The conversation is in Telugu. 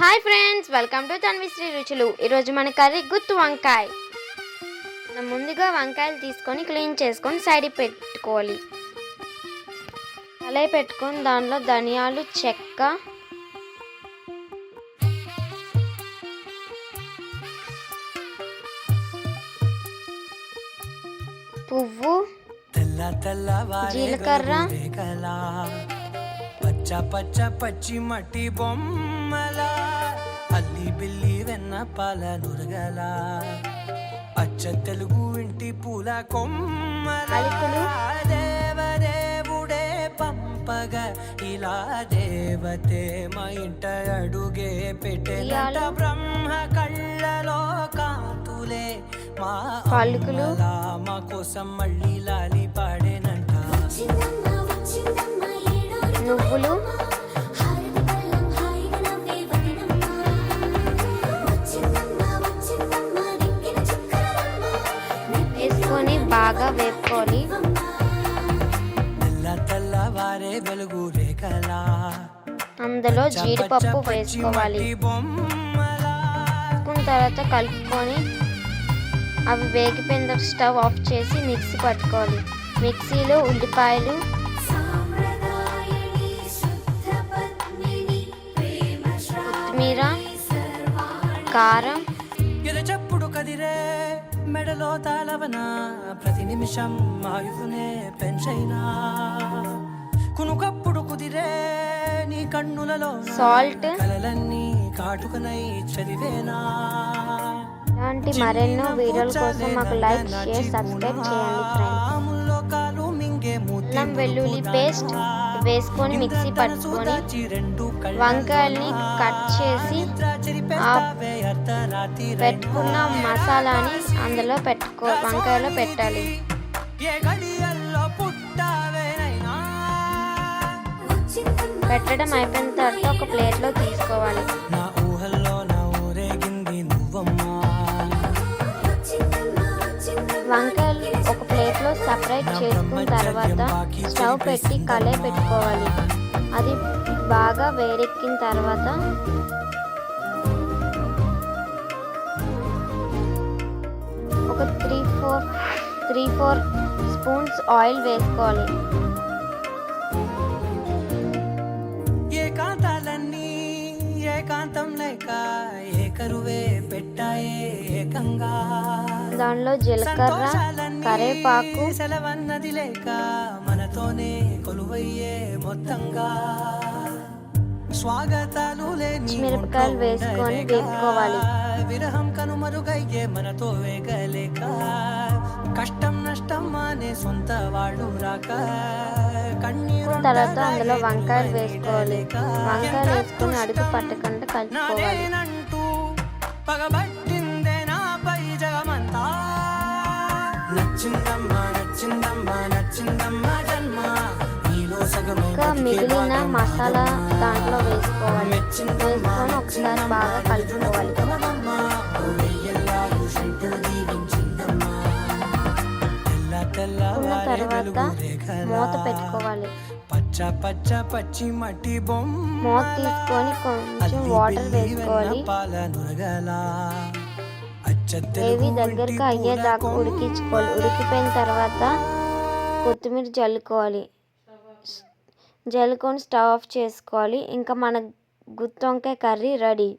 Hi friends welcome to Tanvishri రుచులు. ఈరోజు మన కర్రీ గుత్తు వంకాయ. మనం ముందుగా వంకాయలు తీసుకొని క్లీన్ చేసుకొని సైడ్ పెట్టుకోవాలి. కలయి పెట్టుకొని దానిలో ధనియాలు చెక్క. పువ్వు. జీలకర్ర. పచ్చ పచ్చ పచ్చి మట్టి బొమ్మల. బిల్లి వెన్న పాల నురగల. అచ్చ తెలుగు ఇంటి పూల కొమ్మల. దేవదేవుడే పంపగ. ఇలా దేవతే మా ఇంట అడుగే ఉయ్యాలు. బ్రహ్మ కళ్ళలో కాంతులే. మా మా కోసం మళ్ళీ లాలి పాడేనంట. నువ్వులు. బాగా రేఖలా. అందులో జీడిపప్పు వేసుకోవాలి. వేసుకున్న తర్వాత కలుపుకొని అవి వేగిపోయిన తర్వాత స్టవ్ ఆఫ్ చేసి మిక్సీ పట్టుకోవాలి. మిక్సీలో ఉల్లిపాయలు కొత్తిమీర కారం మెడలో తాళవన ప్రతి నిమిషం ఆయువునే పెంచైనా. కునుకప్పుడు కుదిరే నీ కన్నులలో సాల్ట్ కలలన్నీ కాటుకనై చదివేనా. ఇలాంటి మరెన్నో వీడియోల కోసం మాకు లైక్ షేర్ సబ్స్క్రైబ్ చేయండి ఫ్రెండ్స్ వెల్లుల్లి పేస్ట్ వేసుకొని మిక్సీ పట్టుకొని వంకాయల్ని కట్ చేసి పెట్టుకున్న మసాలాని అందులో పెట్టుకో వంకాయలో పెట్టాలి. పెట్టడం అయిపోయిన తర్వాత ఒక ప్లేట్లో తీసుకోవాలి. వంకాయ సపరేట్ చేసుకున్న తర్వాత స్టవ్ పెట్టి కలే పెట్టుకోవాలి. అది బాగా వేడెక్కిన తర్వాత ఒక three four three four spoons oil వేసుకోవాలి. దానిలో జీలకర్ర కరేపాకు. సెలవన్నది లేక మనతోనే కొలువయ్యే మొత్తంగా. స్వాగతాలు లేని పచ్చిమిరపకాయలు ఒంట్లో వేసుకొని వేపుకోవాలి. విరహం కనుమరుగయ్యే మనతో వేగలేక కష్టం నష్టం అనే సొంత వాడు రాక కన్నీరు తర్వాత అందులో వంకాయలు వేసుకోవాలి. వంకాయలు వేసుకొని అడుగు పట్టకుండా కలుపుకోవాలి నాదేనంటూ ఇంకా మిగిలిన మసాలా దాంట్లో వేసుకోవాలి. వేసుకొని ఒకసారి బాగా కలుపుకోవాలి. తర్వాత మూత పెట్టుకోవాలి. పచ్చ పచ్చ పచ్చి మట్టి బొమ్మ మూత తీసుకొని కొంచెం వాటర్ వేసుకోవాలి. ఏవి దగ్గరకు అయ్యేదాకా ఉడికించుకోవాలి. ఉడికిపోయిన తర్వాత కొత్తిమీర జల్లుకోవాలి. జల్లుకొని స్టవ్ ఆఫ్ చేసుకోవాలి. ఇంకా మన గుత్తి వంకాయ కర్రీ రెడీ.